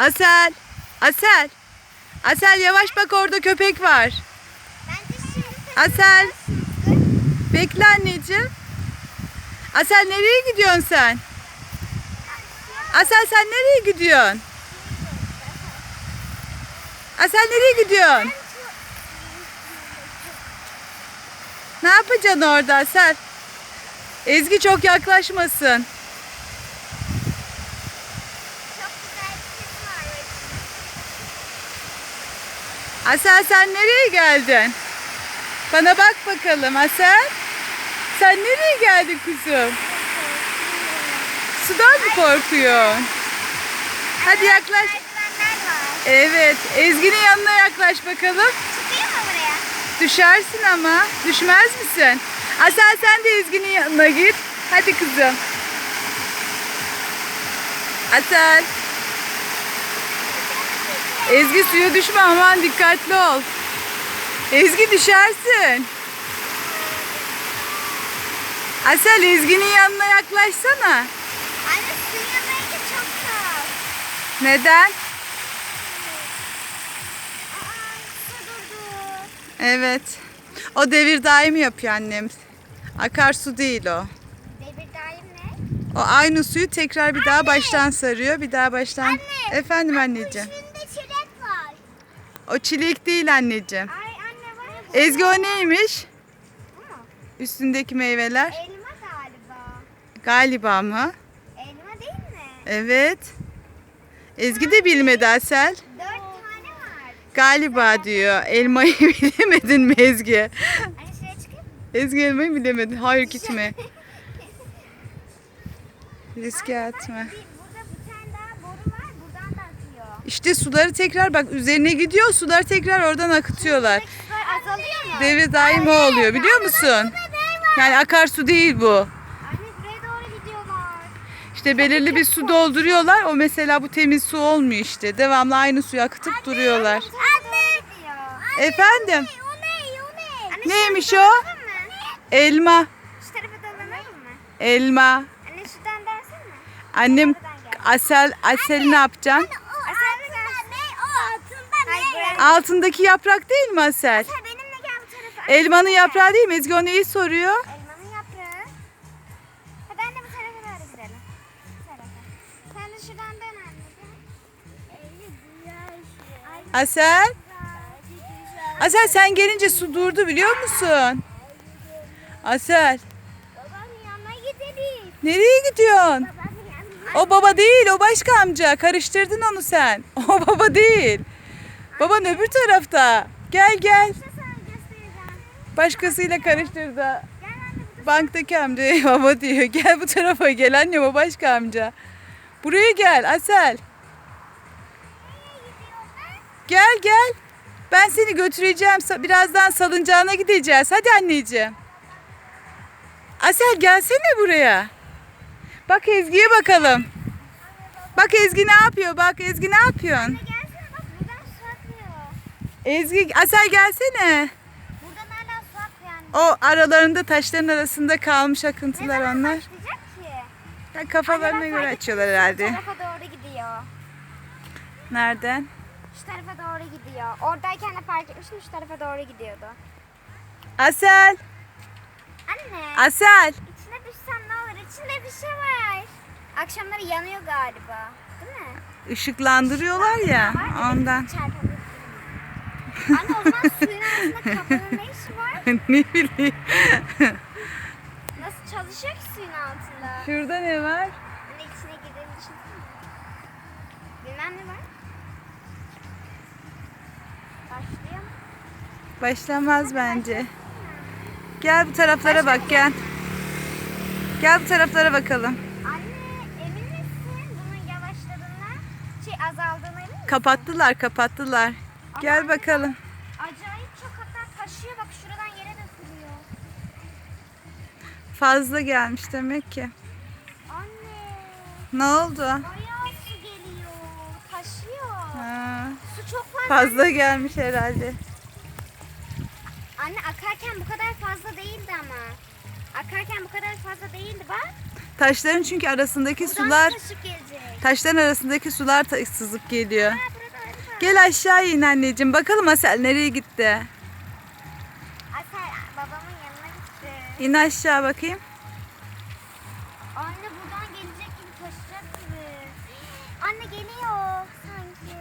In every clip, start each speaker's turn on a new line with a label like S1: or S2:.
S1: Asel. Asel. Asel yavaş bak orada köpek var. Asel. Bekle anneciğim. Asel nereye gidiyorsun sen? Asel sen nereye gidiyorsun? Asel nereye gidiyorsun? Ne yapacaksın orada Asel? Ezgi çok yaklaşmasın.
S2: çok güzel bir ses var.
S1: Asel sen nereye geldin? Bana bak bakalım Asel. Sen nereye geldin kuzum? Sudan mı korkuyorsun? Hadi yaklaş. Evet. Ezgi'nin yanına yaklaş bakalım.
S2: Çıkayım mı buraya?
S1: Düşersin ama. Düşmez misin? Asel sen de Ezgi'nin yanına git. Hadi kızım. Asel. Ezgi suya düşme aman dikkatli ol. Ezgi düşersin. Asel Ezgi'nin yanına yaklaşsana.
S2: Anne suyun rengi çok saf.
S1: Neden? Evet. O devir daim yapıyor annem. Akarsu değil o.
S2: Devir daim ne?
S1: O aynı suyu tekrar bir daha baştan sarıyor. Bir daha baştan.
S2: Anne.
S1: Efendim anneciğim.
S2: Var.
S1: O çilek değil anneciğim.
S2: Ay anne bu-
S1: Ezgi o neymiş?
S2: Bu mu?
S1: Üstündeki meyveler.
S2: Elma galiba.
S1: Galiba mı?
S2: Elma değil mi?
S1: Evet. Ezgi de bilmedi Asel.
S2: Dört tane var.
S1: Galiba diyor. Elmayı bilemedin mi Ezgi?
S2: Anne şuraya çıkayım mı?
S1: Ezgi elmayı bilemedi. Hayır gitme. Riske atma.
S2: Bir tane daha boru var. Buradan da akıyor.
S1: İşte suları tekrar bak üzerine gidiyor. Suları tekrar oradan akıtıyorlar.
S2: Sular azalıyor mu?
S1: Devre daim o oluyor biliyor musun? Yani akarsu değil bu.
S2: Anne buraya doğru gidiyorlar.
S1: İşte belirli bir su dolduruyorlar. O mesela bu temiz su olmuyor işte. Devamlı aynı suyu akıtıp duruyorlar.
S2: Anne. Anne.
S1: Efendim?
S2: O ne? O ne? Anne,
S1: Neymiş o?
S2: mı?
S1: Elma.
S2: Şu tarafa dalalım mı?
S1: Elma.
S2: Anne şuradan dersene.
S1: Annem Asel Asel ne yapacaksın? Altındaki yaprak değil mi Asel?
S2: Sen benimle gel bu tarafa.
S1: Elmanın yaprağı değil mi? Ezgi neyi soruyor?
S2: Elmanın yaprağı. Hadi anne bu tarafa doğru gidelim. Bu tarafa. Sen de şuradan dön anneciğim.
S1: Asel. Asel sen gelince su durdu biliyor musun? Asel.
S2: Babanın yanına gidelim.
S1: Nereye gidiyorsun?
S2: Babanın yanına.
S1: O baba değil, o başka amca. Karıştırdın onu sen. O baba değil. Baban öbür tarafta. Gel gel.
S2: Şey.
S1: Başkasıyla karıştırdı.
S2: Bu
S1: Banktaki amca baba diyor. Gel bu tarafa gel anne o başka amca. Buraya gel Asel. Gel gel. Ben seni götüreceğim. Birazdan salıncağına gideceğiz. Hadi anneciğim. Asel gelsene buraya. Bak Ezgi'ye bakalım. Bak Ezgi ne yapıyor? Bak Ezgi ne yapıyorsun?
S2: Gelsene bak buradan su akıyor.
S1: Ezgi Asel gelsene.
S2: Buradan hala su akıyor anne.
S1: O aralarında taşların arasında kalmış akıntılar
S2: Ne
S1: onlar.
S2: ki?
S1: Ya kafalarına
S2: Anne, bak,
S1: göre
S2: fark
S1: açıyorlar
S2: mi?
S1: herhalde.
S2: Şu tarafa doğru gidiyor.
S1: Nereden?
S2: Şu tarafa doğru gidiyor. Oradayken de fark etmiştim şu tarafa doğru gidiyordu.
S1: Asel.
S2: Anne.
S1: Asel.
S2: içine düşsem ne olur? İçinde bir şey var. Akşamları yanıyor galiba. Değil mi?
S1: Işıklandırıyorlar ya ondan.
S2: Çarpabilir. Anne o zaman suyun altında kaplanın ne işi var?
S1: ne bileyim.
S2: Nasıl çalışıyor ki suyun altında?
S1: Şurada ne var?
S2: Anne içine girdiğini düşünsene. Bilmem ne var. Başlıyor mu?
S1: Başlamaz bence. Gel bu taraflara bak gel. Gel bu taraflara bakalım.
S2: Anne emin misin bunun yavaşladığına? Şey azaldığına emin misin?
S1: Kapattılar kapattılar. Gel bakalım.
S2: Acayip çok hatta taşıyor bak şuradan yere dökülüyor.
S1: Fazla gelmiş demek ki.
S2: Anne
S1: Ne oldu?
S2: bayağı su geliyor. Taşıyor.
S1: Ha,
S2: Su çok fazla.
S1: fazla gelmiş herhalde.
S2: Anne akarken bu kadar fazla değildi ama. Akarken bu kadar fazla değildi bak.
S1: Taşların çünkü arasındaki
S2: Buradan
S1: sular
S2: taşıp gelecek.
S1: Taşların arasındaki sular ta- sızıp geliyor.
S2: Ha.
S1: Gel aşağı in anneciğim. Bakalım Asel nereye gitti?
S2: Asel babamın yanına gitti.
S1: İn aşağı bakayım.
S2: Anne buradan gelecek gibi taşıyacak gibi. Anne geliyor sanki.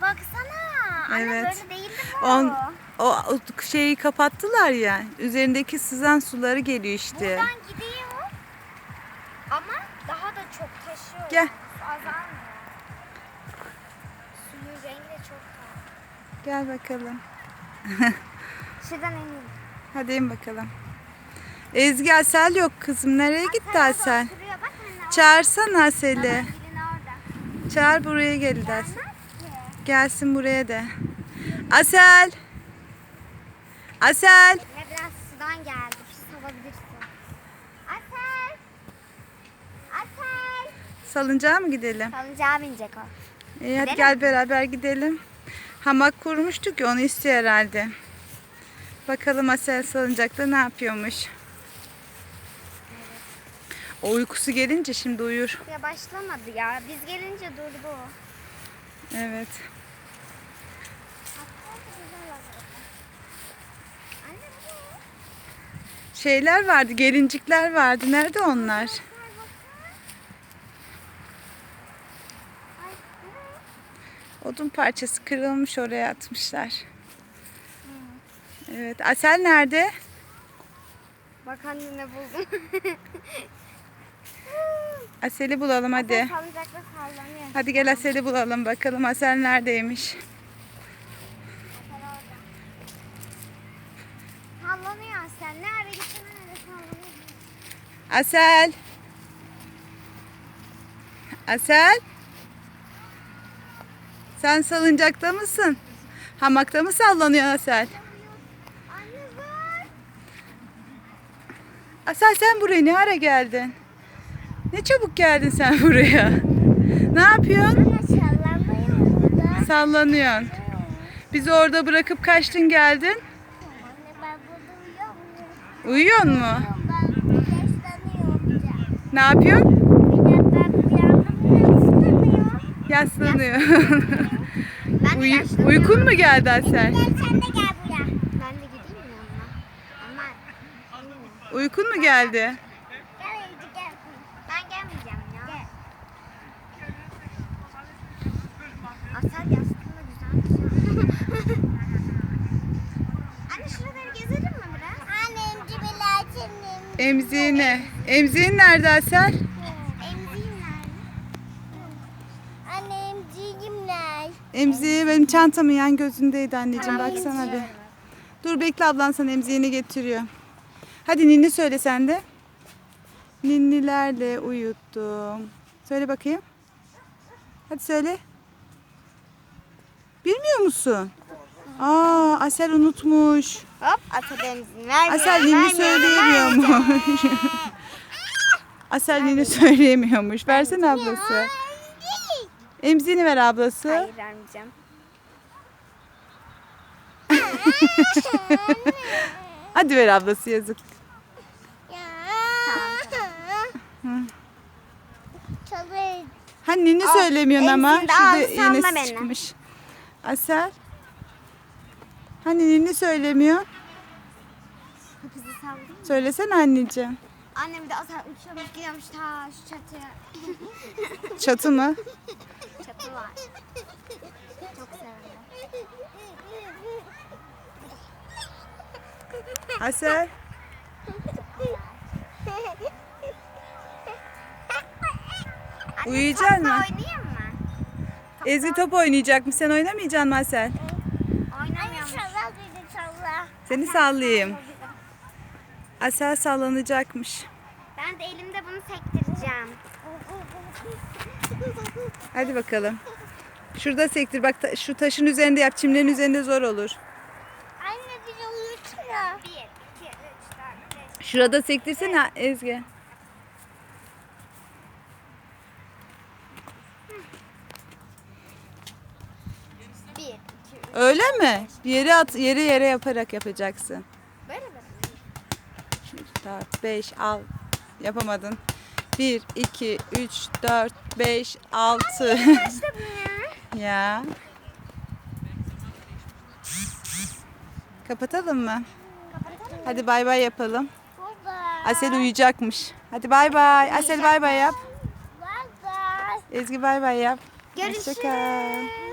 S2: Baksana. Anne
S1: Evet.
S2: böyle değildi bu.
S1: On, o, şeyi kapattılar ya. Üzerindeki sızan suları geliyor işte.
S2: Buradan gidiyor. Ama daha da çok taşıyor.
S1: Gel.
S2: Azalmıyor.
S1: Gel bakalım.
S2: Şuradan eminim. Hadi
S1: in bakalım. Ezgi Asel yok kızım. Nereye gitti Asel? Çağırsana Asel'i. Çağır buraya gel Asel. Gelsin buraya de. Asel. Asel.
S2: Biraz sudan geldi. Salabilirsin. Asel. Asel.
S1: Salıncağa mı gidelim?
S2: Salıncağa binecek o.
S1: İyi hadi
S2: Gidelim.
S1: gel beraber gidelim. Hamak kurmuştuk ya onu istiyor herhalde. Bakalım Asel salıncakta ne yapıyormuş. O uykusu gelince şimdi uyur.
S2: Ya başlamadı ya. Biz gelince durdu o.
S1: Evet. Şeyler vardı, gelincikler vardı. Nerede onlar?
S2: Ay bu ne?
S1: Odun parçası kırılmış oraya atmışlar. Evet. Asel nerede?
S2: Bak anne ne buldum.
S1: Asel'i bulalım hadi.
S2: Sallanıyor.
S1: Hadi gel Asel'i bulalım bakalım Asel neredeymiş.
S2: Sallanıyor Asel. Ne ara gittin öyle sallanıyor.
S1: Asel. Asel. Sen salıncakta mısın? Hamakta mı sallanıyor Asel? Asel sen buraya ne ara geldin? Ne çabuk geldin sen buraya. Ne yapıyorsun? Sallanıyorsun. Bizi orada bırakıp kaçtın geldin.
S2: Uyuyor
S1: mu? Ne yapıyorsun?
S2: Bir de ben yandım
S1: Yaslanıyor.
S2: Ben de
S1: Uy-
S2: yaşlanıyorum.
S1: uykun mu geldi Asel?
S2: Gel sen de gel buraya. Ben de gideyim mi yanına? Ama
S1: Uykun mu geldi?
S2: Gel Ece gel. Ben gelmeyeceğim ya. Gel. Asel yastığında güzelmiş ya. Anne şuraları gezelim mi biraz? Annem cibiler senin.
S1: Emziğine. Emziğin nerede Asel?
S2: Emziğim nerede? Anne emziğim nerede?
S1: Emziği benim çantamın yan gözündeydi anneciğim baksana bir. Dur bekle ablan sana emziğini getiriyor. Hadi ninni söyle sen de. Ninnilerle uyuttum. Söyle bakayım. Hadi söyle. Bilmiyor musun? Aa Asel unutmuş.
S2: Hop benzin ver.
S1: Asel ninni söyleyemiyormuş. Asel ninni söyleyemiyormuş. Versene ablası. Emziğini ver ablası.
S2: Hayır vermeyeceğim.
S1: Hadi ver ablası yazık.
S2: Tamam. Çalıyor.
S1: Hani ninni
S2: Al,
S1: söylemiyorsun ama.
S2: emzini de
S1: Şurada
S2: al, salla
S1: yenisi
S2: beni.
S1: çıkmış. Asel. Hani ninni söylemiyor.
S2: Sallayayım.
S1: Söylesene anneciğim.
S2: Annem bir de atar uçuyormuş gidiyormuş ta şu çatıya.
S1: Çatı mı?
S2: Çatı var. Çok severim.
S1: Asel.
S2: Anne,
S1: Uyuyacak
S2: topla
S1: mı?
S2: oynayayım mı?
S1: Ezgi top oynayacak mı? Sen oynamayacaksın mı Asel?
S2: Oynamıyormuş. Anne salla.
S1: Seni sallayayım. Asel sallanacakmış.
S2: Ben de elimde bunu sektireceğim.
S1: Hadi bakalım. Şurada sektir. Bak ta- şu taşın üzerinde yap. Çimlerin üzerinde zor olur.
S2: Anne beni uyutsana. Bir, iki, üç, dört, beş.
S1: Şurada sektirsene Ezgi. Öyle mi? Yere at, yere yere yaparak yapacaksın.
S2: Böyle mi?
S1: 4, 5, al. Yapamadın. 1, 2, 3, 4, 5, 6.
S2: Başladım ya.
S1: ya. Kapatalım mı?
S2: Kapatalım.
S1: Hadi bay bay yapalım. Asel uyuyacakmış. Hadi bay bay. Asel bay bay yap.
S2: Bye bye.
S1: Ezgi bay bay yap.
S2: Görüşürüz.
S1: Hoşça kal.